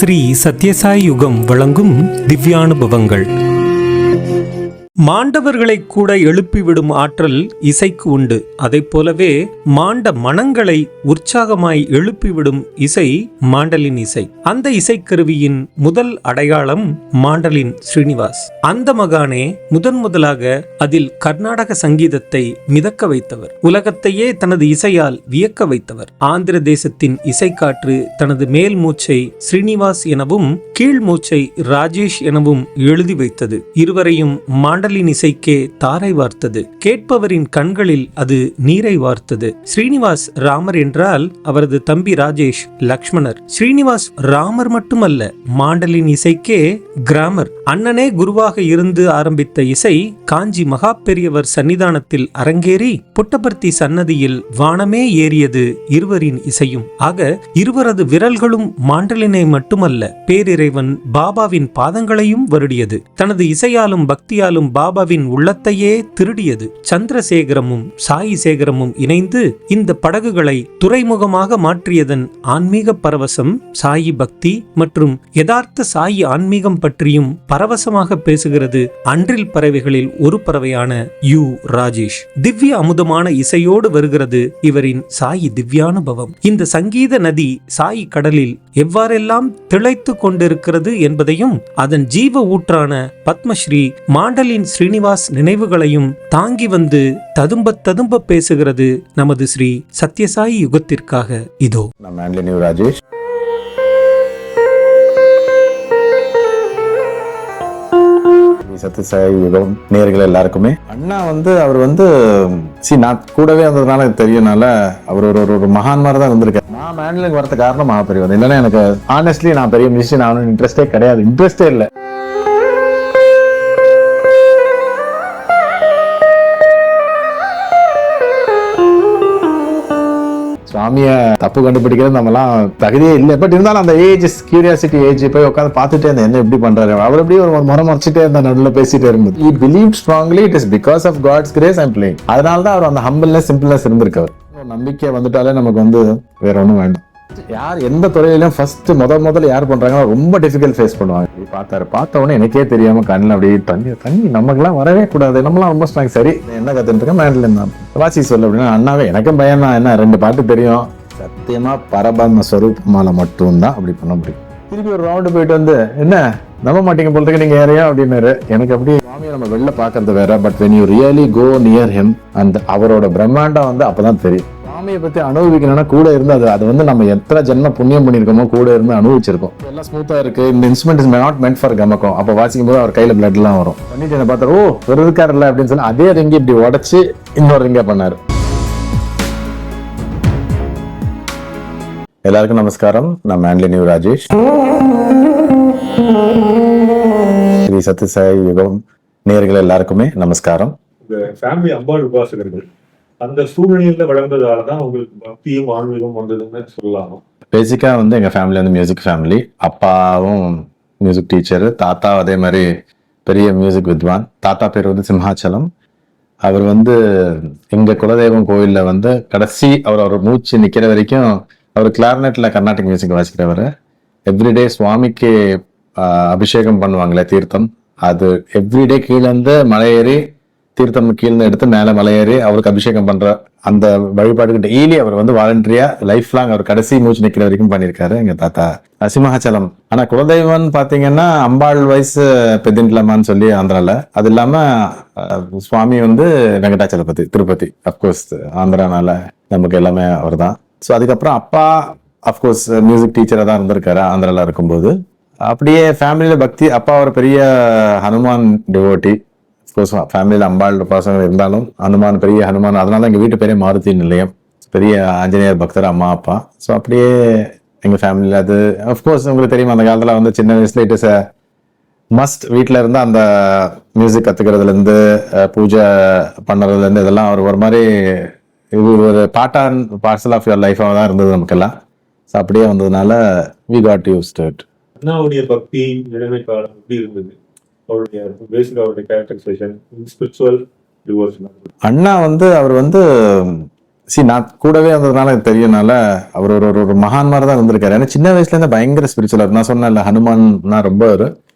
ஸ்ரீ சத்யசாய் யுகம் வழங்கும் திவ்யானுபவங்கள். மாண்டவர்களை கூட எழுப்பிவிடும் ஆற்றல் இசைக்கு உண்டு. அதைப் போலவே மாண்ட மனங்களை உற்சாகமாய் எழுப்பிவிடும் இசை மாண்டலின் இசை. அந்த இசைக்கருவியின் முதல் அடையாளம் மாண்டலின் ஸ்ரீனிவாஸ். அந்த மகானே முதன் முதலாக அதில் கர்நாடக சங்கீதத்தை மிதக்க வைத்தவர். உலகத்தையே தனது இசையால் வியக்க வைத்தவர். ஆந்திர தேசத்தின் இசைக்காற்று தனது மேல் மூச்சை ஸ்ரீனிவாஸ் எனவும் கீழ் மூச்சை ராஜேஷ் எனவும் எழுதி வைத்தது. இருவரையும் பாடலின் இசைக்கே தாரை வார்த்தது. கேட்பவரின் கண்களில் அது நீரை வார்த்தது. ஸ்ரீனிவாஸ் ராமர் என்றால் அவரது தம்பி ராஜேஷ் லக்ஷ்மணர். ஸ்ரீனிவாஸ் ராமர் மட்டுமல்ல மாண்டலின் இசைக்கே கிராமர். அண்ணனே குருவாக இருந்து ஆரம்பித்த இசை காஞ்சி மகா பெரியவர் சன்னிதானத்தில் அரங்கேறி புட்டபர்த்தி சன்னதியில் வானமே ஏறியது இருவரின் இசையும். ஆக இருவரது விரல்களும் மாண்டலினை மட்டுமல்ல பேரிறைவன் பாபாவின் பாதங்களையும் வருடியது. தனது இசையாலும் பக்தியாலும் பாபாவின் உள்ளத்தையே திருடியது. சந்திரசேகரமும் சாயி சேகரமும் இணைந்து இந்த படகுகளை துறைமுகமாக மாற்றியதன் ஆன்மீக பரவசம் சாயி பக்தி மற்றும் யதார்த்த சாயி ஆன்மீகம் பற்றியும் பரவசமாக பேசுகிறது அன்றில் பறவைகளில் ஒரு பறவையான யு ராஜேஷ். திவ்ய அமுதமான இசையோடு வருகிறது இவரின் சாயி திவ்யானுபவம். இந்த சங்கீத நதி சாயி கடலில் எவ்வாறெல்லாம் திளைத்து கொண்டிருக்கிறது என்பதையும் அதன் ஜீவ ஊற்றான பத்மஸ்ரீ மாண்டலின் ஸ்ரீனிவாஸ் நினைவுகளையும் தாங்கி வந்து ததும்ப ததும்ப பேசுகிறது நமது ஸ்ரீ சத்யசாயி யுகத்திற்காக. இதோ. ராஜேஷ். ஸ்ரீ சத்யசாய் யுகம் நேர்கள் எல்லாருக்குமே. அண்ணா வந்து அவர் வந்து சி நான் கூடவே வந்ததுனால எனக்கு தெரியனால அவர் ஒரு ஒரு- மகான் மாதிரி தான் இருந்திருக்காரு நான் மேன்லுக்கு வரது காரணம் மகா பெரியவர் இல்லைன்னா எனக்கு ஆனஸ்ட்லி நான் பெரிய மியூசியன் ஆகணும்னு இன்ட்ரெஸ்டே கிடையாது. இன்ட்ரெஸ்டே இல்லை. சாமியை தப்பு கண்டுபிடிக்கிறது நம்மலாம் தகுதியே இல்லை. பட் இருந்தாலும் அந்த ஏஜ் கியூரியாசிட்டி ஏஜ் போய் உட்காந்து பார்த்துட்டே இருந்தேன் என்ன எப்படி பண்றாரு? அவர் எப்படி ஒரு மரம் மறைச்சிட்டே இருந்த நடுவில் பேசிட்டே இருந்தது. It believe strongly it is because of God's grace I'm playing அதனால தான் அவர் அந்த ஹம்பிள்னஸ் சிம்பிள்னஸ் இருந்திருக்காரு. நம்பிக்கை வந்துட்டாலே நமக்கு வந்து வேற ஒன்றும் வேண்டாம். யார் எந்த துறையிலும் ஃபர்ஸ்ட் முத முதல்ல யார் பண்றாங்களோ ரொம்ப டிஃபிகல்ட் ஃபேஸ் பண்ணுவாங்க. இப்படி பார்த்தாரு பார்த்த உடனே எனக்கே தெரியாம கண்ணில் அப்படியே தண்ணி தண்ணி நமக்குலாம் வரவே கூடாது. நம்மளாம் ரொம்ப ஸ்ட்ராங் சரி என்ன கத்துட்டு மேண்டில் இருந்தான் வாசி சொல்லு அப்படின்னா அண்ணாவே எனக்கும் பயம் தான். என்ன ரெண்டு பாட்டு தெரியும். சத்தியமா பரபரம ஸ்வரூபமால மட்டும்தான் அப்படி பண்ண முடியும். திருப்பி ஒரு ரவுண்டு போயிட்டு வந்து என்ன நம்ப மாட்டீங்க போல நீங்க ஏறையா அப்படின்னாரு. எனக்கு அப்படியே சுவாமியை நம்ம வெளில பாக்குறது வேற. But when you really go near him அந்த அவரோட பிரம்மாண்டம் வந்து அப்பதான் தெரியும். சாமியை பற்றி அனுபவிக்கணும்னா கூட இருந்து அது அது வந்து நம்ம எத்தனை ஜென்ம புண்ணியம் பண்ணியிருக்கோமோ கூட இருந்து அனுபவிச்சிருக்கோம் எல்லாம் ஸ்மூத்தாக இருக்குது இந்த instrument is not meant for gamakam அப்போ வாசிக்கும் போது அவர் கையில் பிளட்லாம் வரும். பண்ணிட்டு என்ன பார்த்தாரு ஓ ஒரு இருக்காருல்ல அப்படின்னு சொல்லி அதே ரிங்கி இப்படி உடச்சி இன்னொரு ரிங்கை பண்ணார். எல்லாருக்கும் நமஸ்காரம். நான் மேன்லி நியூ ராஜேஷ் ஸ்ரீ சத்யசாய் யுகம். நேர்கள் எல்லாருக்குமே நமஸ்காரம். ஃபேமிலி அம்பாள் உபாசகர்கள். அந்த சூழ்நிலையில வளர்ந்ததால தான் உங்களுக்கு பக்தியும் ஆன்மீகம் வந்ததுன்னு சொல்லலாம். பேசிக்கா வந்து எங்க ஃபேமிலி வந்து மியூசிக் ஃபேமிலி அப்பாவும் மியூசிக் டீச்சர் தாத்தா அதே மாதிரி பெரிய மியூசிக் வித்வான். தாத்தா பேர் வந்து சிம்ஹாச்சலம். அவர் வந்து எங்கள் குலதெய்வம் கோயிலில் வந்து கடைசி அவர் அவர் மூச்சு நிற்கிற வரைக்கும் அவர் கிளார்னெட்டில் கர்நாடிக் மியூசிக் வாசிக்கிறவர். எவ்ரிடே சுவாமிக்கு அபிஷேகம் பண்ணுவாங்களே தீர்த்தம். அது எவ்ரிடே கீழே இருந்து மலை ஏறி தீர்த்தம் கீழ்னு எடுத்து மேலே மலையேறி அவருக்கு அபிஷேகம் பண்ணுற அந்த வழிபாடுகள் டெய்லி அவர் வந்து வாலண்டரியாக லைஃப் லாங் அவர் கடைசி மூச்சு நிற்கிற வரைக்கும் பண்ணியிருக்காரு எங்கள் தாத்தா. சிம்ஹாச்சலம் ஆனால் குலதெய்வம்னு பார்த்தீங்கன்னா அம்பாள் வயசு பெதின்லமான்னு சொல்லி ஆந்திராவில் அது இல்லாமல் சுவாமி வந்து வெங்கடாச்சலபதி திருப்பதி அஃப்கோர்ஸ் ஆந்திரானால நமக்கு எல்லாமே அவர்தான். ஸோ அதுக்கப்புறம் அப்பா அஃப்கோர்ஸ் மியூசிக் டீச்சராக தான் இருந்திருக்காரு ஆந்திராவில் இருக்கும்போது. அப்படியே ஃபேமிலியில் பக்தி அப்பா ஒரு பெரிய ஹனுமான் டிவோட்டி கோர்ஸ் ஃபேமிலியில் அம்பாள் பசங்க இருந்தாலும் ஹனுமான் பெரிய ஹனுமான் அதனால தான் எங்கள் வீட்டு பெரிய மாருதி நிலையம். பெரிய ஆஞ்சநேயர் பக்தர் அம்மா அப்பா. ஸோ அப்படியே எங்கள் ஃபேமிலியில் அது அஃப்கோர்ஸ் உங்களுக்கு தெரியும் அந்த காலத்தில் வந்து சின்ன வயசுல இட் இஸ் மஸ்ட் வீட்டில் இருந்து அந்த மியூசிக் கற்றுக்கிறதுலேருந்து பூஜை பண்ணுறதுலேருந்து இதெல்லாம் ஒரு ஒரு மாதிரி இது ஒரு part and parcel of your லைஃபாக தான் இருந்தது நமக்கெல்லாம். ஸோ அப்படியே வந்ததுனால வி காட் யூஸ் இட் அண்ணாவுடைய பக்தி நிலைமை காலம் எப்படி இருந்தது? அவருடைய பேசிக் அவருடைய கேரக்டரைசேஷன் ஸ்பிரிச்சுவல் டிவோர்ஷன் அண்ணா வந்து அவர் வந்து சி நான் கூடவே வந்ததுனால எனக்கு தெரியனால அவர் ஒரு ஒரு- மகான் மாதிரி தான் இருந்திருக்காரு. ஏன்னா சின்ன வயசுல இருந்து பயங்கர ஸ்பிரிச்சுவல் நான் சொன்னேன் இல்லை ஹனுமான்னா ரொம்ப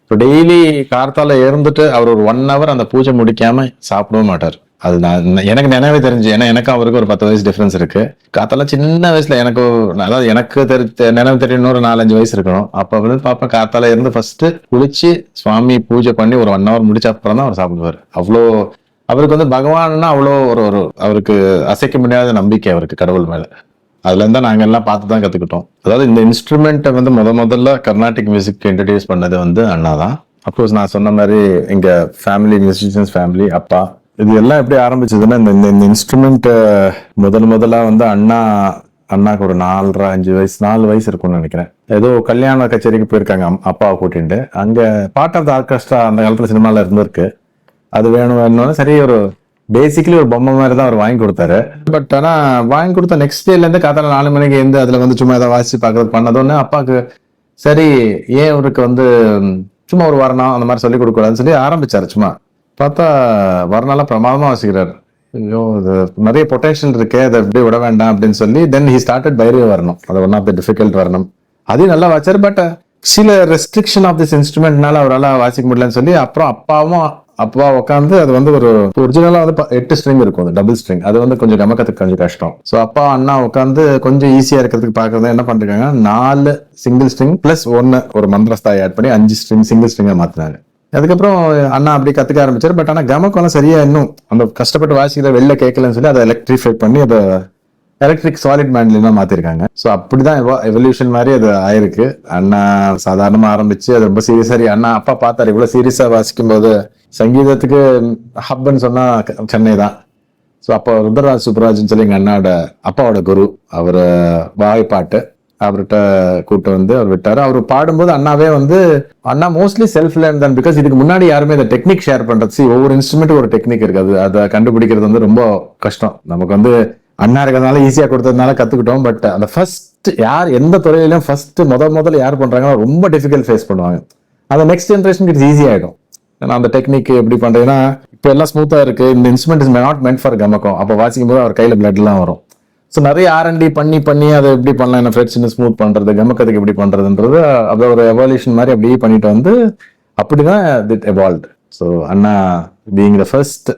இப்போ டெய்லி கார்த்தால இருந்துட்டு அவர் ஒரு ஒன் ஹவர் அந்த பூஜை முடிக்காம சாப்பிடவும் மாட்டார். அது நான் எனக்கு நினைவே தெரிஞ்சு ஏன்னா எனக்கு அவருக்கு ஒரு பத்து வயசு டிஃப்ரென்ஸ் இருக்கு. காத்தால சின்ன வயசுல எனக்கு ஒரு- அதாவது எனக்கு தெரி நினைவு தெரியும் ஒரு நாலஞ்சு வயசு இருக்கணும். அப்ப வந்து பாப்பா காத்தால இருந்து ஃபர்ஸ்ட் குளிச்சு சுவாமி பூஜை பண்ணி ஒரு ஒன் ஹவர் முடிச்ச அப்புறம் தான் அவர் சாப்பிடுவார். அவ்வளோ அவருக்கு வந்து பகவான்னா அவ்வளோ ஒரு ஒரு அவருக்கு அசைக்க முடியாத நம்பிக்கை அவருக்கு கடவுள் மேல. அதுல இருந்தா நாங்க எல்லாம் பார்த்து தான் கத்துக்கிட்டோம். அதாவது இந்த இன்ஸ்ட்ருமெண்ட்டை வந்து முத முதல்ல கர்நாடிக் மியூசிக் இன்ட்ரடியூஸ் பண்ணது வந்து அண்ணா தான் அப்கோர்ஸ் நான் சொன்ன மாதிரி எங்க ஃபேமிலி மியூசிஷியன்ஸ் ஃபேமிலி அப்பா இது எல்லாம் எப்படி ஆரம்பிச்சதுன்னா இந்த இந்த- இந்த இன்ஸ்ட்ருமெண்ட் முதல் முதலா வந்து அண்ணா அண்ணாக்கு ஒரு நாலரை அஞ்சு வயசு நாலு வயசு இருக்கும்னு நினைக்கிறேன். ஏதோ கல்யாண கச்சேரிக்கு போயிருக்காங்க அம்- அப்பாவை கூட்டிட்டு. அங்க பார்ட் ஆஃப் த ஆர்கெஸ்ட்ரா அந்த காலத்துல சினிமால இருந்திருக்கு. அது வேணும் வேணும்னு சரி ஒரு பேசிக்கலி ஒரு பொம்மை மாதிரி தான் அவர் வாங்கி கொடுத்தாரு. பட் ஆனால் வாங்கி கொடுத்த நெக்ஸ்ட் டேலேருந்து காத்தால நாலு மணிக்கு எழுந்து அதில் வந்து சும்மா ஏதாவது வாசிச்சு பார்க்கறது பண்ணதோன்னு அப்பாவுக்கு சரி ஏன் இவருக்கு வந்து சும்மா ஒரு வரணும் அந்த மாதிரி சொல்லி கொடுக்கூடாதுன்னு சொல்லி ஆரம்பிச்சாரு சும்மா. பார்த்தா வர்ணாலாம் பிரமாதமாக வாசிக்கிறார். ஐயோ இது நிறைய பொட்டன்ஷியல் இருக்கு அதை எப்படி விட வேண்டாம் அப்படின்னு சொல்லி தென் ஹி ஸ்டார்டட் பைரவ வரணும். அது ஒன் ஆஃப் த டிஃபிகல்ட் வரணும். அதையும் நல்லா வாச்சார் பட் சில ரெஸ்ட்ரிக்ஷன் ஆஃப் திஸ் இன்ஸ்ட்ருமெண்ட்னால அவரால் வாசிக்க முடியலன்னு சொல்லி அப்புறம் அப்பாவும் அப்பா உட்காந்து அது வந்து ஒரு ஒரிஜினலா வந்து எட்டு ஸ்ட்ரிங் இருக்கும் டபுள் ஸ்ட்ரிங் அது வந்து கொஞ்சம் கமக்கத்துக்கு கொஞ்சம் கஷ்டம். ஸோ அப்பா அண்ணா உட்காந்து கொஞ்சம் ஈஸியா இருக்கிறதுக்கு பாக்குறது என்ன பண்றாங்க நாலு சிங்கிள் ஸ்ட்ரிங் பிளஸ் ஒன்னு ஒரு மந்திரஸ்தாய் ஆட் பண்ணி அஞ்சு ஸ்ட்ரிங் சிங்கிள் ஸ்ட்ரிங்கா மாத்தினாரு. அதுக்கப்புறம் அண்ணா அப்படி கத்துக்க ஆரம்பிச்சாரு. பட் ஆனா கமக்கெல்லாம் சரியா இன்னும் அந்த கஷ்டப்பட்டு வாசிக்கிற வெளில கேட்கலன்னு சொல்லி அதை எலக்ட்ரிஃபை பண்ணி அதை எலக்ட்ரிக் சாலிட் மேண்ட்லினா மாத்திருக்காங்க. ஸோ அப்படிதான் எவல்யூஷன் மாதிரி அது ஆயிருக்கு. அண்ணா சாதாரணமா ஆரம்பிச்சு அது ரொம்ப சீரியஸா அண்ணா அப்பா பார்த்தாரு இவ்வளவு சீரியஸா வாசிக்கும் போது சங்கீதத்துக்கு ஹப்னு சொன்னா சென்னை தான். ஸோ அப்போ ருத்ரராஜ் சுப்ராஜ்னு சொல்லி எங்க அண்ணாவோட அப்பாவோட குரு. அவர் வாய்ப்பாட்டு அவர்கிட்ட கூட்டு வந்து அவர் விட்டாரு. அவர் பாடும்போது அண்ணாவே வந்து அண்ணா மோஸ்ட்லி செல்ஃப் லேர்ன் தான். பிகாஸ் இதுக்கு முன்னாடி யாருமே இந்த டெக்னிக் ஷேர் பண்றது ஒவ்வொரு இன்ஸ்ட்ருமெண்ட்டும் ஒரு டெக்னிக் இருக்கு அது அதை கண்டுபிடிக்கிறது வந்து ரொம்ப கஷ்டம். நமக்கு வந்து அண்ணா இருக்கிறதுனால ஈஸியாக கொடுத்ததுனால கற்றுக்கிட்டோம் பட் அந்த ஃபர்ஸ்ட் யார் எந்த துறையிலையும் ஃபஸ்ட்டு முத முதல்ல யார் பண்ணுறாங்கன்னா ரொம்ப டிஃபிகல்ட் ஃபேஸ் பண்ணுவாங்க. அந்த நெக்ஸ்ட் ஜென்ரேஷனுக்கு இட்ஸ் ஈஸியாகிடும் ஏன்னா அந்த டெக்னிக் எப்படி பண்ணுறதுன்னா இப்போ எல்லாம் ஸ்மூத்தாக இருக்குது இந்த instrument is not meant for gamakam அப்போ வாசிக்கும் போது அவர் கையில் பிளட்லாம் வரும். ஸோ நிறைய ஆர்என்டி பண்ணி பண்ணி அதை எப்படி பண்ணலாம்? என்ன ஃப்ரெட்ஸ்னு ஸ்மூத் பண்ணுறது கமக்கத்துக்கு எப்படி பண்ணுறதுன்றது அதை ஒரு எவால்யூஷன் மாதிரி அப்படியே பண்ணிட்டு வந்து அப்படிதான் it evolve so Anna being the first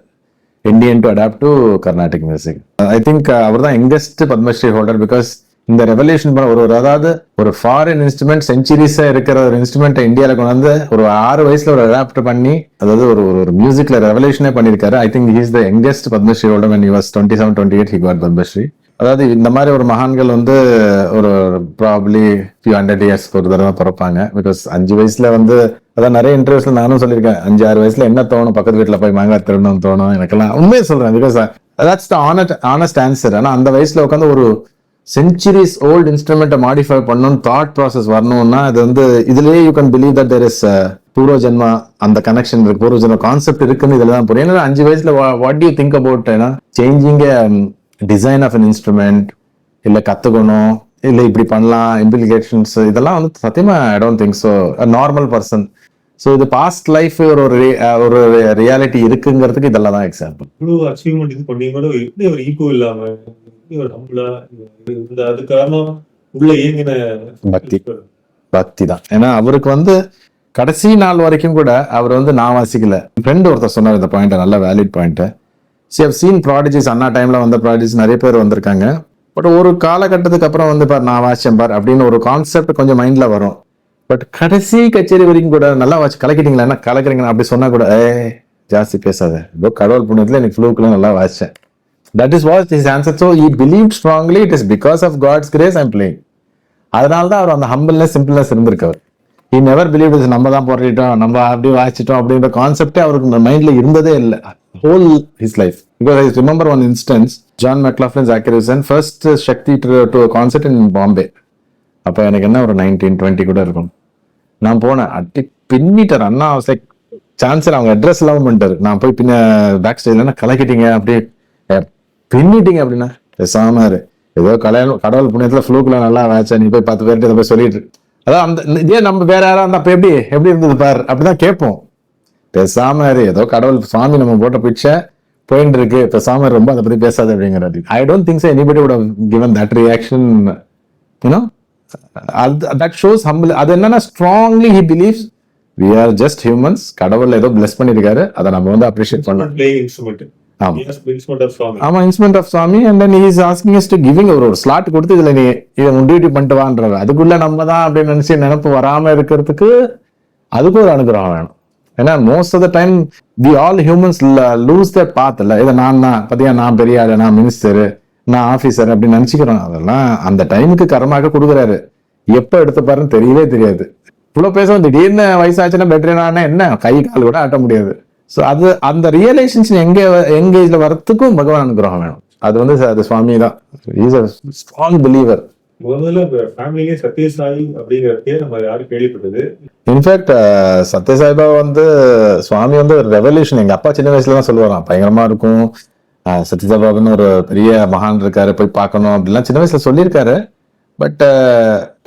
Indian to adopt to Carnatic music I think அவர் தான் யங்கஸ்ட் பத்மஸ்ரீ ஹோல்டர் பிகாஸ் இந்த ரெவல்யூஷன் பண்ண ஒரு ஒரு அதாவது ஒரு ஃபாரின் இன்ஸ்ட்ருமெண்ட் செஞ்சுரிஸா இருக்கிற ஒரு இன்ஸ்ட்ருமெண்ட் இந்தியால கொண்டு வந்து ஒரு ஆறு வயசுல ஒரு அடாப்ட் பண்ணி அதாவது ஒரு ஒரு- ஒரு மியூசிக்ல ரெவல்யூஷனே பண்ணிருக்காரு I think he's the youngest Padmashri holder when he twenty seven twenty eight he got Padmashri அதாவது இந்த மாதிரி ஒரு மகான்கள் வந்து ஒரு ப்ராப்ளி ஃபியூ ஹண்ட்ரட் இயர்ஸ்க்கு ஒரு தடவை பிறப்பாங்க. பிகாஸ் அஞ்சு வயசுல வந்து அதான் நிறைய இன்டர்வியூஸ்ல நானும் சொல்லியிருக்கேன். அஞ்சு ஆறு வயசுல என்ன தோணும்? பக்கத்து வீட்டில் போய் மாங்காய் திருடணும் தோணும்? எனக்கெல்லாம் உண்மையை சொல்றேன். Because that's the honest honest answer ஆனால் அந்த வயசுல உட்காந்து ஒரு சென்ச்சுரிஸ் ஓல்டு இன்ஸ்ட்ருமெண்ட்டை மாடிஃபை பண்ணணும் தாட் ப்ராசஸ் வரணும்னா அது வந்து இதுலயே you can believe that there is purva janma அந்த கனெக்ஷன் இருக்கு. பூர்வ ஜென்ம கான்செப்ட் இருக்குன்னு இதில் தான் புரியும். ஏன்னா அஞ்சு வயசுல வாட் யூ திங்க் அபவுட் ஏன்னா changing design of an instrument இல்ல கத்துக்கணும் இல்ல இப்படி பண்ணலாம் இம்ப்ளிகேஷன்ஸ் இதெல்லாம் வந்து சத்தியமா I don't think so normal person so இது பாஸ்ட் லைஃப் ஒரு ஒரு ரியாலிட்டி இருக்குங்கிறதுக்கு இதெல்லாம் தான் எக்ஸாம்பிள் இவ்வளவு அச்சீவ்மெண்ட் இது பண்ணி கூட எப்படி ஒரு ஈகோ இல்லாம ஒரு ஹம்பிளா இந்த அது காரணம் உள்ள இயங்கின பக்தி. பக்தி தான். ஏன்னா அவருக்கு வந்து கடைசி நாள் வரைக்கும் கூட அவர் வந்து நான் வாசிக்கல. ஃப்ரெண்ட் ஒருத்தர் சொன்னார் இந்த பாயிண்ட் நல்ல valid point see how seen prodigies அண்ணா டைமில் வந்த ப்ராடஜிஸ் நிறைய பேர் வந்திருக்காங்க. பட் ஒரு காலகட்டத்துக்கு அப்புறம் வந்து பார் நான் வாசிச்சேன் பார் அப்படின்னு ஒரு கான்செப்ட் கொஞ்சம் மைண்டில் வரும். பட் கடைசி கச்சேரி வரைக்கும் கூட நல்லா வாசி கலக்கிட்டீங்களா? என்ன கலக்குறீங்களா அப்படி சொன்னால் கூட ஏ ஜாஸ்தி பேசாத. ஏதோ கடவுள் புண்ணியத்தில் எனக்கு ஃப்ளூக்குலாம் நல்லா வாசிச்சேன் that is was is answer so I believe strongly it is because of God's grace I'm playing அதனால தான் அவர் அந்த ஹம்பிள்னஸ் சிம்பிள்னஸ் இருந்திருக்கவர் he நெவர் பிலீவ் இஸ் நம்ம தான் போராடிட்டோம் நம்ம அப்படி வாசிச்சிட்டோம் அப்படின்ற கான்செப்டே அவருக்கு மைண்ட்ல இருந்ததே இல்லை. Whole his life because I remember one instance John McLaughlin ஜாக்கிரிசன் first Shakti to concert in Bombay அப்போ எனக்கு என்ன ஒரு நைன்டீன் டுவெண்ட்டி கூட இருக்கும். நான் போனேன். அட்டி பின்னிட்டார் அண்ணா லைக் சான்சர் அவங்க அட்ரஸ் இல்லாம பண்ணிட்டாரு. நான் போய் பின்ன பேக் ஸ்டேஜ்ல கலக்கிட்டீங்க அப்படியே பின்னிட்டீங்க அப்படின்னா பேசாம ஏதோ கல்யாணம் கடவுள் புண்ணியத்தில் ஃப்ளூக்கில் நல்லா வாச்சா நீ போய் பத்து பேர்கிட்ட இதை போய் சொல்லிட்டு அதான் அந்த இதே நம்ம வேற யாரா இருந்தால் அப்போ எப்படி எப்படி இருந்தது பார்? அப்படிதான் கேட்போம். பேசாம ஏதோ கடவுள் சுவாமி நம்ம போட்ட பிச்சை போயிட்டு இருக்கு. பேசாம ரொம்ப அதை பத்தி பேசாது அப்படிங்கிறாரு. I don't things anybody would given that reaction you know அது தட் ஷோஸ் ஹம்பிள் அது என்னன்னா strongly he believes we are just humans கடவுள் ஏதோ பிளஸ் பண்ணிருக்காரு அதை நம்ம வந்து அப்ரிஷியேட் பண்ணலாம். ஆமா. Instrument of Swami and then is asking to giving ஒரு ஒரு ஸ்லாட் கொடுத்து இதுல நீ இதை டியூட்டி பண்ணிட்டு வான்றாரு அதுக்குள்ள நம்ம தான் அப்படின்னு நினைச்சு நினப்பு வராம இருக்கிறதுக்கு அதுக்கு ஒரு அனுகிரகம் வேணும். ஏன்னா most of the time we all humans lose the path இல்ல. இதை நான் தான் பாத்தியா நான் பெரிய ஆளு நான் மினிஸ்டர் நான் ஆபீசர் அப்படின்னு நினைச்சுக்கிறோம். அதெல்லாம் அந்த டைமுக்கு கரமாக கொடுக்குறாரு. எப்ப எடுத்துப்பாருன்னு தெரியவே தெரியாது. இவ்வளவு பேசுவோம் திடீர்னு வயசாச்சுன்னா பெட்டர் என்ன? கை கால் கூட ஆட்ட முடியாது. ஸோ அது அந்த ரியலைசேஷன் எங்க எங்கேஜ்ல வரத்துக்கும் பகவான் அனுகிரகம் வேணும். அது வந்து அது சுவாமி தான். இஸ் அ ஸ்ட்ராங் பிலீவர் முதல்ல ஃபேமிலியே சத்யசாயி அப்படிங்கிற பேர் நம்ம யாரும் கேள்விப்பட்டது. இன்ஃபேக்ட் சத்யசாய்பா வந்து சுவாமி வந்து ஒரு ரெவல்யூஷன் எங்க அப்பா சின்ன வயசுல தான் சொல்லுவாராம். பயங்கரமா இருக்கும். சத்யசாய்பாபான்னு ஒரு பெரிய மகான் இருக்காரு போய் பார்க்கணும் அப்படிலாம் சின்ன வயசுல சொல்லியிருக்காரு. பட்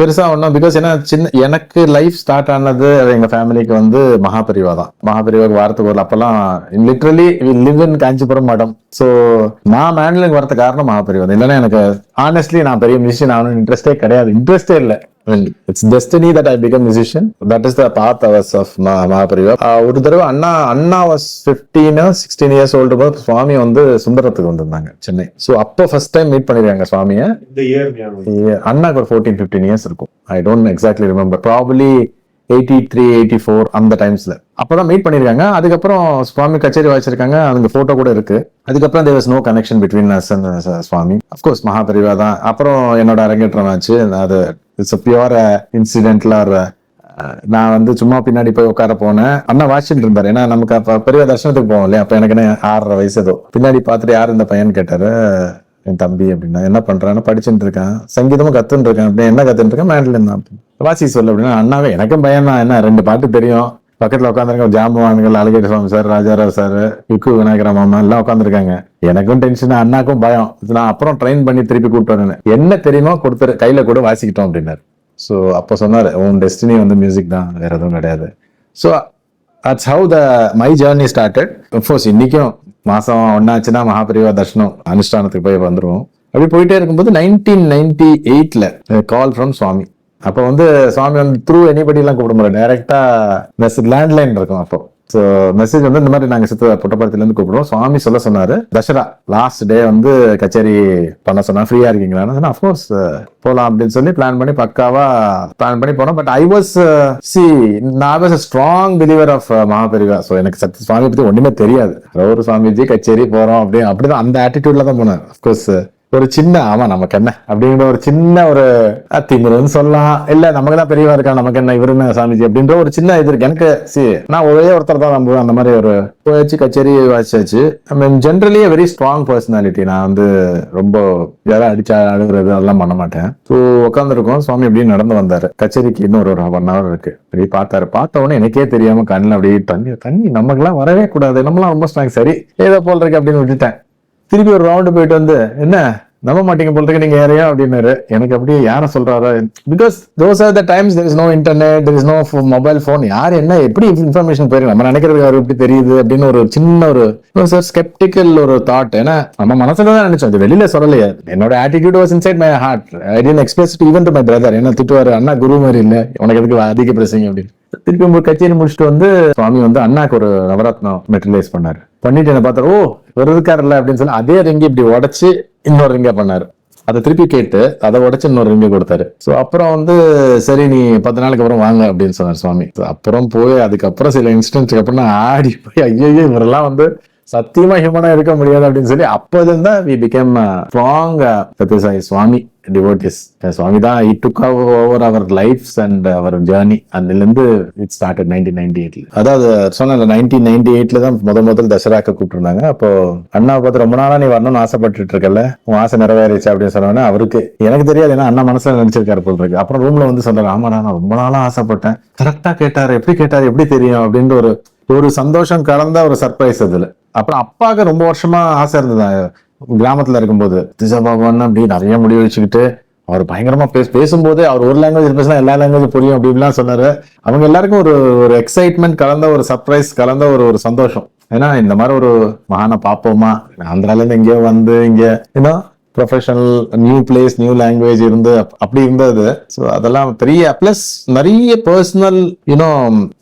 பெருசா ஒன்றும் பிகாஸ் ஏன்னா சின்ன எனக்கு லைஃப் ஸ்டார்ட் ஆனது எங்க ஃபேமிலிக்கு வந்து மகாபரிவா தான். மகாபரிவாக்கு வாரத்துக்கு ஒரு அப்பெல்லாம் லிட்ரலி லிவ் இன் காஞ்சிபுரம் மடம். ஸோ நான் மேண்டலுக்கு வரது காரணம் மகாபரிவா தான். இல்லைன்னா எனக்கு ஆனஸ்ட்லி நான் பெரிய மியூசிஷியன் ஆகணும் இன்ட்ரெஸ்டே கிடையாது. இன்ட்ரெஸ்டே இல்லை. It's destiny that I become musician that is the path ours of Mahaperiva. ஒரு தடவை அண்ணா அண்ணா was fifteen sixteen years old போது சுவாமி வந்து சுந்தரத்துக்கு வந்திருந்தாங்க சென்னை. ஸோ அப்போ ஃபர்ஸ்ட் டைம் மீட் பண்ணிருக்காங்க சுவாமியை. அண்ணாக்கு ஒரு ஃபோர்டீன் ஃபிஃப்டீன் இயர்ஸ் இருக்கும். I don't exactly remember probably eighty three eighty four அந்த டைம்ஸ்ல அப்பதான் மீட் பண்ணிருக்காங்க. அதுக்கப்புறம் சுவாமி கச்சேரி வாசிச்சிருக்காங்க. அதுங்க போட்டோ கூட இருக்கு. அதுக்கப்புறம் there was no connection between us and Swami. Of course Mahaperiva தான். அப்புறம் என்னோட அரங்கேற்றம் ஆச்சு. அது இட்ஸ் பியூர் இன்சிடென்ட்ல நான் வந்து சும்மா பின்னாடி போய் உட்கார போனேன். அண்ணா வாசிச்சுட்டு இருந்தாரு. ஏன்னா நமக்கு அப்ப பெரிய தர்ஷனத்துக்கு போவோம் இல்லையா? அப்ப எனக்கு என்ன ஆறரை வயசு ஏதோ. பின்னாடி பார்த்துட்டு யார் இந்த பையன் கேட்டாரு. என் தம்பி அப்படின்னா என்ன பண்றான்னு படிச்சுட்டு இருக்கான் சங்கீதமும் கத்துன்னு இருக்கான் அப்படின்னு என்ன கத்துன்னு இருக்கான் மேண்டலின் தான் வாசி சொல்லு அப்படின்னா அண்ணாவே எனக்கும் பயம் தான் என்ன ரெண்டு பாட்டு தெரியும். பக்கத்துல உட்காந்துருக்க ஜாம்பவான்கள் அழகிரி சுவாமி சார் ராஜாராவ் சார் இக்கு விநாயகர மாமா எல்லாம் உட்காந்துருக்காங்க எனக்கும் டென்ஷன் அண்ணாக்கும் பயம். நான் அப்புறம் ட்ரெயின் பண்ணி திருப்பி கூப்பிட்டு வரேன் என்ன தெரியுமோ கொடுத்துரு கையில கூட வாசிக்கிட்டோம் அப்படின்னாரு. ஸோ அப்போ சொன்னார் உன் டெஸ்டினி வந்து மியூசிக் தான் வேற எதுவும் கிடையாது. So that's how the my journey started of course இன்னைக்கும் மாசம் ஒன்னாச்சுன்னா மகாபரிவா தர்ஷனம் அனுஷ்டானத்துக்கு போய் வந்துடுவோம் அப்படி போயிட்டே இருக்கும்போது நைன்டீன் நைன்டி எயிட்ல கால் ஃப்ரம் சுவாமி. அப்போ வந்து சுவாமி வந்து த்ரூ எனிபடி எல்லாம் கூப்பிட முடியல. டைரக்டா லேண்ட்லைன் இருக்கும் அப்போ. ஸோ மெசேஜ் வந்து இந்த மாதிரி நாங்கள் சித்த புட்டப்படத்துலேருந்து கூப்பிடுவோம் சுவாமி சொல்ல சொன்னார். தசரா லாஸ்ட் டே வந்து கச்சேரி பண்ண சொன்னா ஃப்ரீயாக இருக்கீங்களா? அஃப்கோர்ஸ் uh, போகலாம் அப்படின்னு சொல்லி பிளான் பண்ணி பக்காவா பிளான் பண்ணி போனோம். பட் ஐ வாஸ் சி நான் was strong believer of Mahaperiva so எனக்கு சத்ய சுவாமி பற்றி ஒன்றுமே தெரியாது. ஒரு சுவாமிஜி கச்சேரி போகிறோம் அப்படி அப்படிதான் அந்த ஆட்டிடியூட்ல தான் போனேன். அஃப்கோர்ஸ் ஒரு சின்ன ஆமா நமக்கு என்ன? அப்படிங்கிற ஒரு சின்ன ஒரு திமுருன்னு சொல்லலாம். இல்ல நமக்கு தான் பெரியவா இருக்கா நமக்கு என்ன இவரு என்ன சாமிஜி? அப்படின்ற ஒரு சின்ன இது இருக்கு. எனக்கு சி நான் ஒரே ஒருத்தர் தான் நம்புவேன். அந்த மாதிரி ஒரு போயாச்சு கச்சேரி வாசிச்சாச்சு. I mean generally very strong personality நான் வந்து ரொம்ப யாராவது அடிச்சா அழுகுறது அதெல்லாம் பண்ண மாட்டேன். ஸோ உட்காந்துருக்கோம் சுவாமி அப்படியே நடந்து வந்தாரு. கச்சேரிக்கு இன்னும் ஒரு ஒன் ஹவர் இருக்கு. அப்படி பார்த்தாரு. பார்த்த உடனே எனக்கே தெரியாம கண்ணில் அப்படியே தண்ணி தண்ணி நமக்குலாம் வரவே கூடாது. நம்மளாம் ரொம்ப ஸ்ட்ராங் சரி ஏதோ போல் இருக்கு அப்படின்னு விட்டுட்டேன். திருப்பி ஒரு ரவுண்டு போயிட்டு வந்து என்ன? நம்ப மாட்டீங்க போல இருக்கு நீங்க யாரையா? அப்படின்னாரு. எனக்கு அப்படியே யாரை சொல்றாரு? Because those are the times there is no internet there is no mobile phone யார் என்ன எப்படி இன்ஃபர்மேஷன் போயிருக்கு நம்ம நினைக்கிறது அவர் எப்படி தெரியுது? அப்படின்னு ஒரு சின்ன ஒரு சார் ஸ்கெப்டிக்கல் ஒரு தாட் ஏன்னா நம்ம மனசுல தான் நினைச்சோம். அது வெளியில சொல்லலையே. என்னோட attitude was inside my heart I tend express even to my brother என்ன திட்டுவாரு அண்ணா குரு மாதிரி இல்லை. உனக்கு எதுக்கு அதிக பிரசிங்க? அப்படின்னு. திருப்பி உங்க கச்சேரி முடிச்சுட்டு வந்து சுவாமி வந்து அண்ணாக்கு ஒரு நவரத்னம் மெட்டரியலைஸ் பண்ணாரு. பண்ணிட்டு என்ன பார்த்தாரு ஓ ஒரு இருக்காருல்ல அப்படின்னு சொல்லி அதே ரிங்கி இப்படி உடைச்சு இன்னொரு ரிங்க பண்ணாரு. அதை திருப்பி கேட்டு அதை உடைச்சு இன்னொரு ரிங்க கொடுத்தாரு. ஸோ அப்புறம் வந்து சரி நீ பத்து நாளுக்கு அப்புறம் வாங்க அப்படின்னு சொன்னார் சுவாமி. அப்புறம் போய் அதுக்கப்புறம் சில இன்ஸ்டன்ட்ஸ்க்கு அப்புறம் நான் ஆடி போய் ஐயோ இவரெல்லாம் வந்து சத்தியமா ஹியூமனா இருக்க முடியாது அப்படின்னு சொல்லி அப்போதுல இருந்தா we became strong Sathya Sai Swami devotees Swami தான் it took over our lives and our journey அதுலேருந்து இட் ஸ்டார்டட் நைன்டீன் நைன்டி எயிட்ல அதாவது சொன்ன நைன்டீன் நைன்டி எயிட்ல தான் முத முதல் தசராக்க கூப்பிட்டுருந்தாங்க. அப்போ அண்ணாவை பார்த்து ரொம்ப நாளா நீ வரணும்னு ஆசைப்பட்டுட்டு இருக்கல உன் ஆசை நிறைவேறிச்சு அப்படின்னு சொன்னோன்னே அவருக்கு எனக்கு தெரியாது ஏன்னா அண்ணா மனசுல நினைச்சிருக்காரு போல் இருக்கு. அப்புறம் ரூம்ல வந்து சொல்றாரு ஆமாடா நான் ரொம்ப நாளா ஆசைப்பட்டேன். கரெக்டா கேட்டாரு எப்படி கேட்டாரு எப்படி தெரியும்? அப்படின்ற ஒரு ஒரு சந்தோஷம் கலந்த ஒரு சர்ப்ரைஸ் அதுல. அப்புறம் அப்பாவுக்கு ரொம்ப வருஷமா ஆசை இருந்தது. கிராமத்துல இருக்கும்போது திஜாபாபான்னு அப்படி நிறைய முடிவு வச்சுக்கிட்டு அவர் பயங்கரமா பேச பேசும்போதே அவர் ஒரு லாங்குவேஜ் பேசினா எல்லா லாங்குவேஜ் புரியும் அப்படின்லாம் சொன்னாரு. அவங்க எல்லாருக்கும் ஒரு ஒரு எக்ஸைட்மெண்ட் கலந்த ஒரு சர்ப்ரைஸ் கலந்த ஒரு ஒரு சந்தோஷம். ஏன்னா இந்த மாதிரி ஒரு மகானை பார்ப்போமா? ஆந்திரால இருந்து எங்கேயோ வந்து இங்க ஏன்னா professional new place new language இருந்து அப்படி இருந்தது. ஸோ அதெல்லாம் பெரிய ப்ளஸ் நிறைய பர்சனல் யூனோ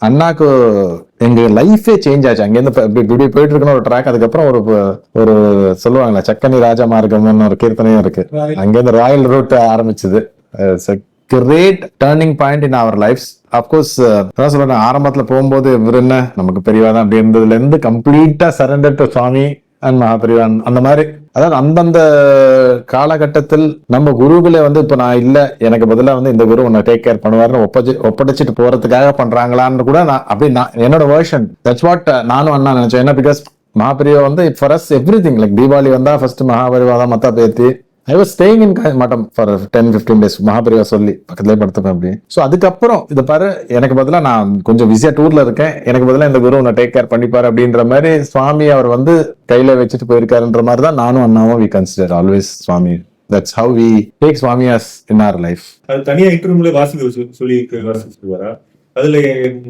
அண்ணாக்கு எங்க லைஃபே சேஞ்ச் ஆச்சு. அங்கேருந்து இப்ப இப்படி போயிட்டு இருக்கணும் ஒரு ட்ராக் அதுக்கப்புறம் ஒரு ஒரு சொல்லுவாங்களே சக்கனி ராஜா மார்க்கம்னு ஒரு கீர்த்தனையும் இருக்கு. அங்கேருந்து ராயல் ரூட் ஆரம்பிச்சது. Great turning point in our life of course அதான் சொல்றேன் ஆரம்பத்துல போகும்போது இவர் என்ன நமக்கு பெரியவா தான் அப்படி இருந்ததுல இருந்து கம்ப்ளீட்டா சரண்டர் டு சுவாமி அண்ட் அந்த மாதிரி. அதாவது அந்தந்த காலகட்டத்தில் நம்ம குருவில் வந்து இப்ப நான் இல்ல எனக்கு பதிலா வந்து இந்த குரு உன்னை டேக் கேர் பண்ணுவாருன்னு ஒப்பச்சு ஒப்படைச்சிட்டு போறதுக்காக பண்றாங்களான்னு கூட நான் அப்படி நான் என்னோட வேர்ஷன் தட்ஸ் வாட் நானும் அண்ணா நினைச்சேன். என்ன பிகாஸ் மகாபெரிவா வந்து for us every thing like Deepavali வந்தா ஃபர்ஸ்ட் மகாபெரிவா தான் மத்தா பேத்தி ஐ வாஸ் ஸ்டேயிங் இன் மட்டம் for ten fifteen days Mahaperiva சொல்லி பக்கத்துலேயே படுத்துப்பேன் அப்படி ஸோ அதுக்கப்புறம் இதை பாரு எனக்கு பதிலாக நான் கொஞ்சம் பிஸியாக டூரில் இருக்கேன். எனக்கு பதிலாக இந்த குரு உன்னை டேக் கேர் பண்ணிப்பாரு அப்படின்ற மாதிரி சுவாமி அவர் வந்து கையில் வச்சுட்டு போயிருக்காருன்ற மாதிரி தான் நானும் அண்ணாவும் we consider always Swami. That's how we take Swami as in our life அது தனியாக இன்டர்வியூல வாசிக்க சொல்லி- சொல்லி வரா அதுல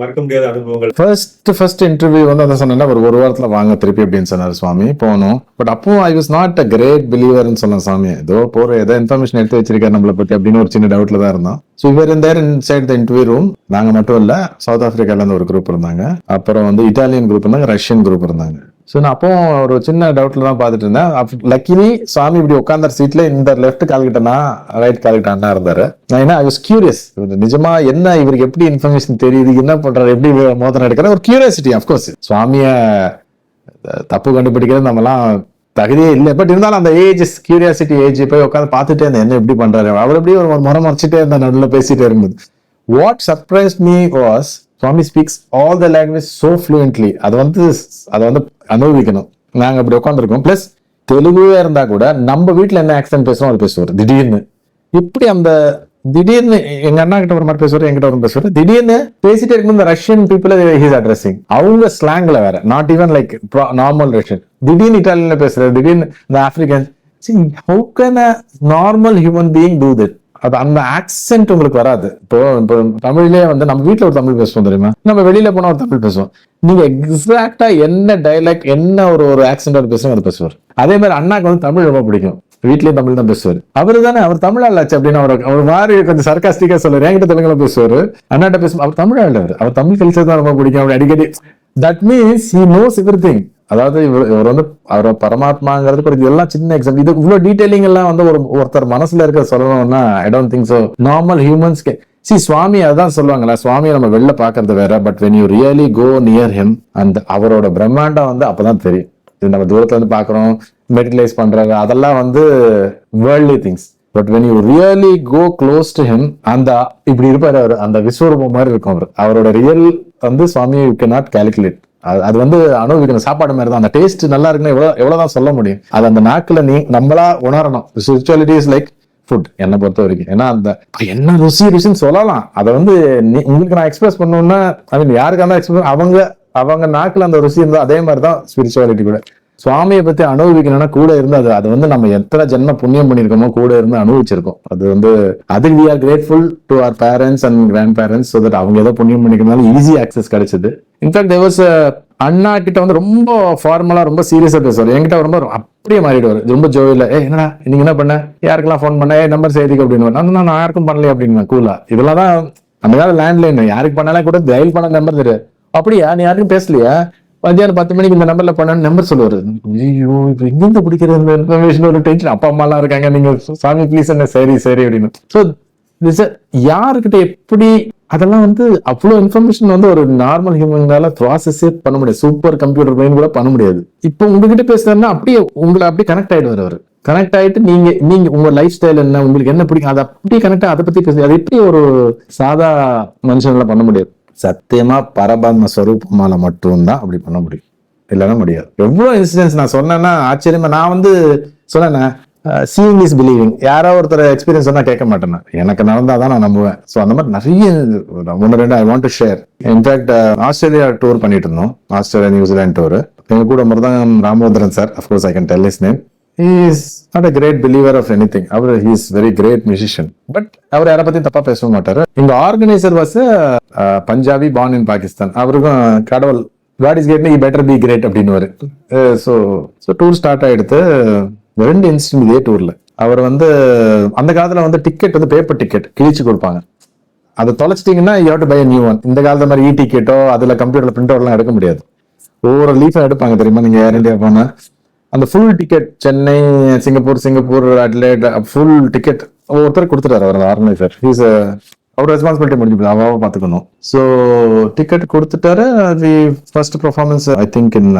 மறக்க முடியாத அனுபவங்கள். ஃபர்ஸ்ட் ஃபர்ஸ்ட் இன்டர்வியூ வந்து அதான் சொன்னேன்னா ஒரு ஒரு வாரத்துல வாங்க திருப்பி அப்படின்னு சொன்னார் சுவாமி. போனோம். பட் அப்போ I was not a great பிலீவர்னு சொன்னேன் சாமி ஏதோ போற ஏதோ இன்ஃபர்மேஷன் எடுத்து வச்சிருக்காரு நம்மளை பத்தி அப்படின்னு ஒரு சின்ன டவுட்ல தான் இருந்தோம். ஸோ இவர் இருந்தார் இன்சைட் த இன்டர்வியூ ரூம் நாங்க மட்டும் இல்ல சவுத் ஆப்பிரிக்கால இருந்து ஒரு குரூப் இருந்தாங்க. அப்புறம் வந்து இட்டாலியன் குரூப் இருந்தாங்க ரஷ்யன் குரூப் இருந்தாங்க. ஸோ நான் அப்போ ஒரு சின்ன டவுட்ல தான் பார்த்துட்டு இருந்தேன் லக்கிலி சாமி இப்படி உட்காந்துற சீட்ல இந்த லெஃப்ட் கால்கிட்டனா ரைட் கால்கிட்ட அண்ணா இருந்தாரு. நான் என்ன ஐ வாஸ் கியூரியஸ் நிஜமா என்ன இவருக்கு எப்படி இன்ஃபர்மேஷன் தெரியுது என்ன பண்றாரு எப்படி மோதிரம் எடுக்கிற ஒரு கியூரியாசிட்டி அஃப்கோர்ஸ் சுவாமிய தப்பு கண்டுபிடிக்கிறது நம்மலாம் தகுதியே இல்லை. பட் இருந்தாலும் அந்த ஏஜ் கியூரியாசிட்டி ஏஜ் போய் உட்காந்து பார்த்துட்டே இருந்தேன். என்ன எப்படி பண்றாரு? அவர் எப்படி ஒரு முறை மறைச்சிட்டே இருந்தா நடுவில் பேசிட்டே இருந்தது what surprise me was Swami speaks all the language so fluently அது வந்து அதை வந்து அனுபவிக்கணும். நாங்கள் அப்படி உட்காந்துருக்கோம் ப்ளஸ் தெலுங்குவே இருந்தா கூட நம்ம வீட்டில் என்ன ஆக்சன்ட் பேசுவோம் அது பேசுவார். திடீர்னு. இப்படி அந்த திடீர்னு எங்க அண்ணா கிட்ட ஒரு மாதிரி பேசுவார் என்கிட்ட ஒரு பேசுவார். திடீர்னு பேசிட்டே இருக்கும் இந்த ரஷ்யன் பீப்புள் ஹீஸ் அட்ரஸிங் அவங்க ஸ்லாங்ல வேற. Not even like normal Russian திடீர்னு இட்டாலியன்ல பேசுறது திடீர்னு இந்த African how can a normal human being do that அது அந்த ஆக்சென்ட் உங்களுக்கு வராது. இப்போ இப்போ தமிழ்லயே வந்து நம்ம வீட்டில் ஒரு தமிழ் பேசுவோம் தெரியுமா? நம்ம வெளியில போனா ஒரு தமிழ் பேசுவோம். நீங்க எக்ஸாக்டா என்ன டைலாக் என்ன ஒரு ஒரு ஆக்சென்ட் பேசுவோம் அதை பேசுவார். அதே மாதிரி அண்ணாக்கு வந்து தமிழ் ரொம்ப பிடிக்கும். வீட்லயும் தமிழ் தான் பேசுவார். அவர் தானே அவர் தமிழ் ஆளாச்சு அப்படின்னு அவர் அவர் மாதிரி கொஞ்சம் சர்க்காஸ்டிக்கா சொல்லுவார். என்கிட்ட தெலுங்குல பேசுவார். அண்ணாட்ட பேசும் அவர் தமிழ் அவர் அவர் தமிழ் கல்ச்சர் தான் ரொம்ப பிடிக்கும். அப்படி அடிக்கடி that means he knows every thing அதாவது இவர் இவர் வந்து அவர் பரமாத்மாங்கிறதுக்கு ஒரு இதெல்லாம் சின்ன எக்ஸாம்பிள் இது இவ்வளோ டீடைலிங் எல்லாம் வந்து ஒரு ஒருத்தர் மனசுல இருக்க சொல்லணும்னா I don't think so normal ஹியூமன்ஸ்க்கு see Swami அதான் சொல்லுவாங்களா சுவாமியை நம்ம வெளில பார்க்கறது வேற but when you really go near him அந்த அவரோட பிரம்மாண்டம் வந்து அப்பதான் தெரியும். இது நம்ம தூரத்துல இருந்து பாக்குறோம் மெடிடலைஸ் பண்றாங்க அதெல்லாம் வந்து worldly things but when you really go close to him அந்த இப்படி இருப்பாரு அவர் அந்த விஸ்வரூபம் மாதிரி இருக்கும் அவர். அவரோட ரியல் வந்து Swami you can not calculate அது அது வந்து அனுபவிக்கணும். சாப்பாடு மாதிரி தான் அந்த டேஸ்ட் நல்லா இருக்குன்னு எவ்வளவு எவ்வளவுதான் சொல்ல முடியும். அது அந்த நாக்குல நீ நம்மளா உணரணும். ஸ்பிரிச்சுவாலிட்டி இஸ் லைக் ஃபுட் என்னை பொறுத்த வரைக்கும். ஏன்னா அந்த என்ன ருசி ருசின்னு சொல்லலாம். அதை வந்து நீ உங்களுக்கு நான் எக்ஸ்பிரஸ் பண்ணணும்னா ஐ மீன் யாருக்காக இருந்தா எக்ஸ்பிரஸ் அவங்க அவங்க நாக்கில் அந்த ருசி இருந்தால் அதே மாதிரி தான் ஸ்பிரிச்சுவாலிட்டி கூட. சுவாமியை பத்தி அனுபவிக்கணும்னா கூட இருந்து அது அது வந்து நம்ம எத்தனை ஜென்ம புண்ணியம் பண்ணிருக்கோமோ கூட இருந்து அனுபவிச்சிருக்கோம். அது வந்து அதுக்கு we are grateful to our parents and grand parents so that அவங்க ஏதோ புண்ணியம் பண்ணிக்கிறதுனால ஈஸி ஆக்சஸ் கிடைச்சது. இன்ஃபேக்ட் தேவர்ஸ் அண்ணா கிட்ட வந்து ரொம்ப ஃபார்மலா ரொம்ப சீரியஸா பேசுவார். என்கிட்ட ரொம்ப அப்படியே மாறிடுவார். ரொம்ப ஜோவில ஏ என்னடா நீங்க என்ன பண்ண? யாருக்கெல்லாம் ஃபோன் பண்ண? ஏ நம்பர் செய்திக்கு அப்படின்னு நான் நான் யாருக்கும் பண்ணல அப்படின்னு கூலா இதெல்லாம் தான் அந்த கால லேண்ட்லைன் யாருக்கு பண்ணாலும் கூட டயல் பண்ண நம்பர் தெரியாது அப்படியா? நீ யாருக்கும் பேசலையா? மத்தியானம் பத்து மணிக்கு இந்த நம்பர்ல பண்ண நம்பர் சொல்லுவாரு. ஐயோ இப்போ எங்கிருந்து பிடிக்கிற இந்த இன்ஃபர்மேஷன் ஒரு டென்ஷன் அப்பா அம்மா எல்லாம் இருக்காங்க. நீங்க சாமி ப்ளீஸ் என்ன சரி சரி அப்படின்னு. ஸோ யாருக்கிட்ட எப்படி அதெல்லாம் வந்து அவ்வளோ இன்ஃபர்மேஷன் வந்து ஒரு நார்மல் ஹியூமனால ப்ராசஸே பண்ண முடியாது. சூப்பர் கம்ப்யூட்டர் பிரெயின் கூட பண்ண முடியாது. இப்போ உங்ககிட்ட பேசுறதுன்னா அப்படியே உங்களை அப்படியே கனெக்ட் ஆயிடுவார் அவர். கனெக்ட் ஆயிட்டு நீங்க நீங்க உங்க லைஃப் ஸ்டைல் என்ன உங்களுக்கு என்ன பிடிக்கும் அதை அப்படியே கனெக்ட் அதை பத்தி பேசுங்க. அது எப்படி ஒரு சாதா மனுஷனால பண்ண முடியாது சத்தியமா பரபாத்ம ஸ்வரூபமால மட்டும்தான் அப்படி பண்ண முடியும். இல்லைன்னா முடியாது. எவ்வளோ இன்சிடென்ட்ஸ் நான் சொன்னேன்னா ஆச்சரியமா நான் வந்து சொன்னேன்னா சீயிங் இஸ் பிலீவிங் யாரோ ஒருத்தர் எக்ஸ்பீரியன்ஸ் தான் கேட்க மாட்டேன் எனக்கு எனக்கு நடந்தாதான் நான் நம்புவேன். ஸோ அந்த மாதிரி நிறைய ஒன்று ரெண்டு I want to share in fact Australia tour பண்ணிட்டு இருந்தோம் ஆஸ்திரேலியா நியூசிலாந்து டூர் எங்க கூட Marutham Ramodharan sir of course I can tell is name is not a great believer of any thing our he's is very great musician but அவர் யாரை பத்தியும் தப்பா பேச மாட்டார். இந்த organiser was Punjabi born in Pakistan அவருக்கும் கடவுள் God is great ஈ better be great அப்படின்னு ஸோ ஸோ டூர் ஸ்டார்ட் ஆயிடுத்து ரெண்டு இன்சிடென்ட் இதே டூர்ல அவர் வந்து அந்த காலத்துல வந்து டிக்கெட் வந்து பேப்பர் டிக்கெட் கிழிச்சு கொடுப்பாங்க. அதை தொலைச்சிட்டீங்கன்னா you to buy new one இந்த காலத்து மாதிரி இ டிக்கெட்டோ அதுல கம்ப்யூட்டர்ல பிரிண்ட் அவுட்லாம் எடுக்க முடியாது. ஒவ்வொரு லீஃபும் எடுப்பாங்க தெரியுமா நீங்க ஏர் இண்டியா போனா? அந்த full ticket Chennai Singapore Singapore Adelaide full ticket ஒவ்வொருத்தர் கொடுத்துட்டாரு அவர் ஆர்கனைசர் ஹீஸ் அவர் ரெஸ்பான்சிபிலிட்டி முடிஞ்சு போகுது அவாவை பார்த்துக்கணும் ஸோ டிக்கெட் கொடுத்துட்டாரு. The first performance I think in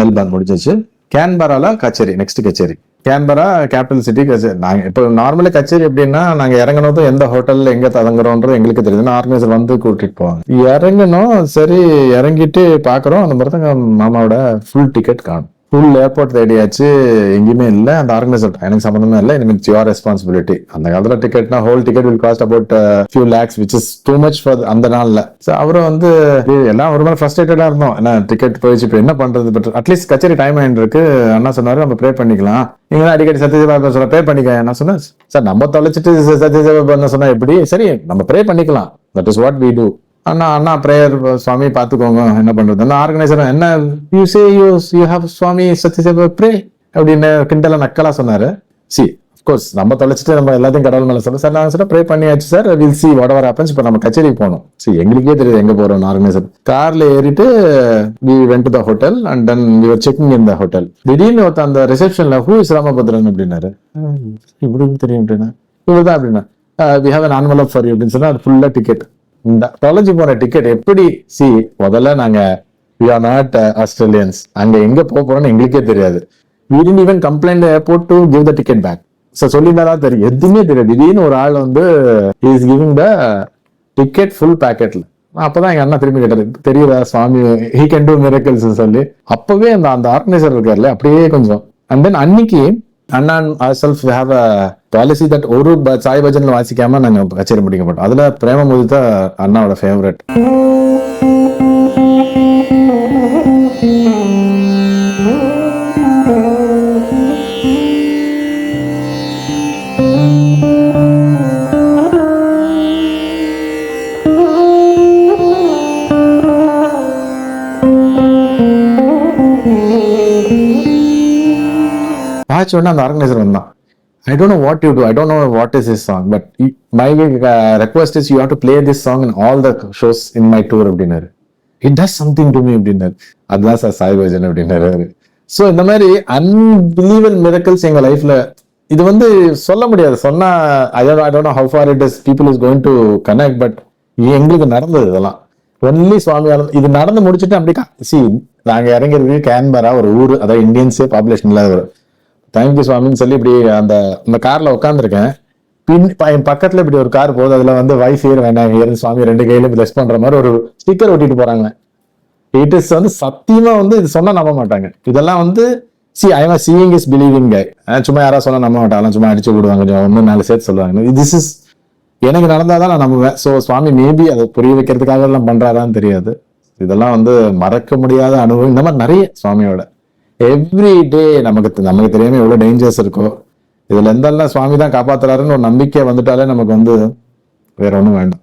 Melbourne முடிஞ்சிச்சு. கேன்பரால கச்சேரி நெக்ஸ்ட் கச்சேரி. கேன்பரா கேபிட்டல் சிட்டி கச்சேரி நாங்கள் இப்போ நார்மலாக கச்சேரி எப்படின்னா நாங்கள் இறங்கினதும் எந்த ஹோட்டலில் எங்கே தங்குறோன்றது எங்களுக்கு தெரியுது. ஆர்கனைசர் வந்து கூட்டிகிட்டு போவாங்க. இறங்கணும் சரி இறங்கிட்டு பார்க்குறோம் அந்த மாதிரி தான் மாமாவோட ஃபுல் டிக்கெட் காணும். ஃபுல் ஏர்போர்ட் தேடியாச்சு எங்கேயுமே இல்லை. அந்த ஆர்கனைசர் எனக்கு சம்மந்தமே இல்லை. இனிமேல் யுவர் ரெஸ்பான்சிபிலிட்டி அந்த காலத்தில் டிக்கெட்னா whole ticket will cost about few lakhs which is too much for அந்த நாளில். ஸோ அவரும் வந்து எல்லாம் ஒரு மாதிரி ஃப்ரஸ்ட்ரேட்டடாக இருந்தோம். ஏன்னா டிக்கெட் போயிடுச்சு இப்போ என்ன பண்ணுறது பட் அட்லீஸ்ட் கச்சேரி டைம் ஆகிட்டு இருக்கு அண்ணா சொன்னார் நம்ம ப்ரே பண்ணிக்கலாம். நீங்க அடிக்கடி சத்யஜிபா சொல்ல ப்ரே பண்ணிக்க. நான் சொன்னேன் சார் நம்ம தொலைச்சிட்டு சத்யஜிபா சொன்னால் எப்படி? சரி நம்ம ப்ரே பண்ணிக்கலாம். That is what we do அண்ணா அண்ணா ப்ரேயர் சுவாமி பார்த்துக்கோங்க. என்ன பண்ணுறது அந்த ஆர்கனைசர் என்ன? You say you you have Swami சத்யசேவ pray அப்படின்னு கிண்டல நக்கலாக சொன்னார். சி கோர்ஸ் நம்ம தொலைச்சிட்டு நம்ம எல்லாத்தையும் கடவுள் மேலே சொல்ல சார் நாங்கள் சார் ப்ரே பண்ணியாச்சு sir will see whatever happens இப்போ நம்ம கச்சேரிக்கு போகணும். சி எங்களுக்கே தெரியுது எங்கே போகிறோம் ஆர்கனைசர் காரில் ஏறிட்டு we went to the hotel and then your checking in the hotel திடீர்னு ஒருத்த அந்த ரிசப்ஷனில் ஹூ இஸ் ராமபத்ரன் அப்படின்னாரு. இப்படி தெரியும் அப்படின்னா. தான் அப்படின்னா. We have an envelope for you அப்படின்னு சொன்னால் அது ஃபுல்லாக டிக்கெட் தொலைஞ்சு போன டிக்கெட் எப்படி? சி முதல்ல நாங்க வி ஆர் நாட் ஆஸ்திரேலியன்ஸ் அங்க எங்க போக போறோம்னு எங்களுக்கே தெரியாது. வி didn't even complain போட் airport to the ticket back so சொல்லியிருந்தா தெரியும். எதுவுமே தெரியாது. திடீர்னு ஒரு ஆள் வந்து is giving the ticket full பேக்கெட்ல அப்பதான் எங்க அண்ணா திரும்பி கேட்டாரு. தெரியுதா Swami? He can do miracles சொல்லி. அப்பவே அந்த அந்த ஆர்கனைசர் இருக்கார்ல அப்படியே கொஞ்சம். அண்ட் தென் அன்னைக்கு அண்ணா self have a policy that ஒரு சாய் பஜன்ல வாசிக்காம நாங்க கச்சேரி முடிக்க மாட்டோம். அதுல பிரேம தான் அண்ணாவோட ஃபேவரட் வாட்ச் உடனே அந்த ஆர்கனைசர் வந்தான். I don't know what you do I don't know what is is song but my request is you have to play this song in all the shows in my tour அப்படின்னாரு. It does something to me அப்படின்னாரு. அதுதான் sir Sai bhajan அப்படின்னாரு. So இந்த மாதிரி அன்பிலீவல் miracles எங்கள் லைஃப்ல இது வந்து சொல்ல முடியாது. சொன்னா I I don't know how far it is people is going to connect but எங்களுக்கு நடந்தது இதெல்லாம். ஒன்லி சுவாமி இது நடந்து முடிச்சுட்டு அப்படி சி நாங்கள் இறங்கிறது கேன்பரா ஒரு ஊர் அதாவது இந்தியன்ஸே பாப்புலேஷன் இல்லாத தேங்க்யூ சுவாமின்னு சொல்லி இப்படி அந்த அந்த கார்ல உட்காந்துருக்கேன் பின் என் பக்கத்துல இப்படி ஒரு கார் போகுது. அதுல வந்து வைஃப் ஏறு வேண்டாம் ஏறு சுவாமி ரெண்டு கையிலும் பிளஸ் பண்ற மாதிரி ஒரு ஸ்டிக்கர் ஒட்டிட்டு போறாங்க. இட் இஸ் வந்து சத்தியமா வந்து இது சொன்னா நம்ப மாட்டாங்க. இதெல்லாம் வந்து see I am seeing is believing கை சும்மா யாராவது சொன்னா நம்ப மாட்டாங்க. சும்மா அடிச்சு விடுவாங்க. கொஞ்சம் நாலு சேர்த்து சொல்லுவாங்க. திஸ் இஸ் எனக்கு நடந்தாதான் நான் நம்புவேன். ஸோ சுவாமி மேபி அதை புரிய வைக்கிறதுக்காக எல்லாம் பண்றாரான்னு தெரியாது. இதெல்லாம் வந்து மறக்க முடியாத அனுபவம். இந்த மாதிரி நிறைய சுவாமியோட எவ்ரி டே நமக்கு தெ- நமக்கு தெரியாம எவ்வளவு டேஞ்சர்ஸ் இருக்கோ இதுல எந்தெல்லாம் சுவாமி தான் காப்பாத்துறாருன்னு ஒரு நம்பிக்கை வந்துட்டாலே நமக்கு வந்து வேற ஒண்ணும் வேண்டாம்.